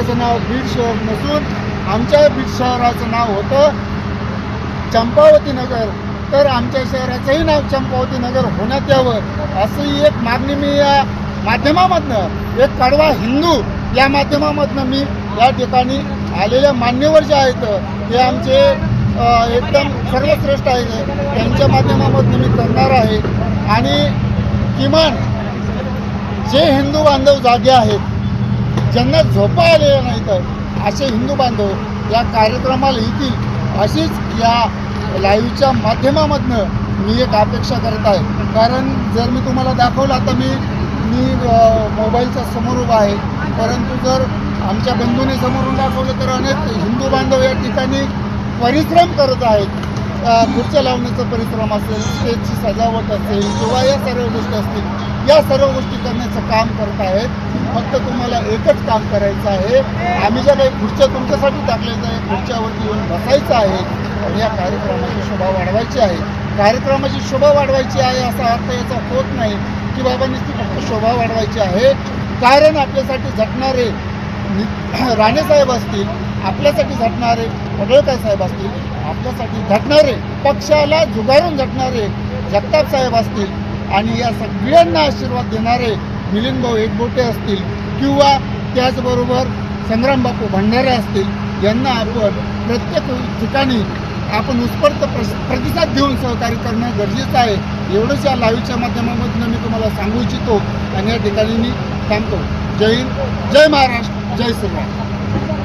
शहराचं नाव बीड शहर नसून आमच्या बीड शहराचं नाव होतं चंपावती नगर. तर आमच्या शहराचंही नाव चंपावती नगर होण्यात यावं अशी एक मागणी मी या माध्यमामधनं एक कडवा हिंदू या माध्यमामधनं मी या ठिकाणी आलेल्या मान्यवर जे आहेत ते आमचे एकदम सर्वश्रेष्ठ आहेत. त्यांच्या माध्यमामधनं मी करणार आहे. आणि किमान जे हिंदू बांधव जागे आहेत ज्यांना झोपा आलेल्या नाहीत असे हिंदू बांधव या कार्यक्रमाला येतील अशीच या लाईव्हच्या माध्यमामधनं मी एक अपेक्षा करत आहे. कारण जर मी तुम्हाला दाखवलं आता मी मी मोबाईलचा समोर उभा आहे. परंतु जर आमच्या बंधूने समोरून दाखवलं तर अनेक हिंदू बांधव या ठिकाणी परिश्रम करत आहेत. खुर्च्या लावण्याचा परिश्रम असेल स्टेजची सजावट असेल किंवा या सर्व गोष्टी असतील या सर्व गोष्टी करण्याचं काम करत आहेत. फक्त तुम्हाला एकच काम करायचं आहे. आम्ही ज्या काही खुर्च्या तुमच्यासाठी टाकलेल्या आहे खुर्च्यावरती येऊन बसायचं आहे आणि या कार्यक्रमाची शोभा वाढवायची आहे. कार्यक्रमाची शोभा वाढवायची आहे असा अर्थ याचा होत नाही की बाबांनी ती फक्त शोभा वाढवायची आहे. कारण आपल्यासाठी झटणारे राणेसाहेब असतील आपल्यासाठी झटणारे पडळकर साहेब असतील आपल्यासाठी झटणारे पक्षाला जुगारून झटणारे जगताप साहेब असतील आणि या सगळ्यांना आशीर्वाद देणारे मिलिंद भाऊ एकबोटे असतील किंवा त्याचबरोबर संग्राम बापू भंडारे असतील यांना आपण प्रत्येक ठिकाणी आपण उत्स्फूर्त प्रतिसाद देऊन सहकार्य करणं गरजेचं आहे. एवढंच या लाईव्हच्या माध्यमामधून मी तुम्हाला सांगू इच्छितो. आणि या ठिकाणी मी थांबतो. जय हिंद जय महाराष्ट्र जय श्रीराम.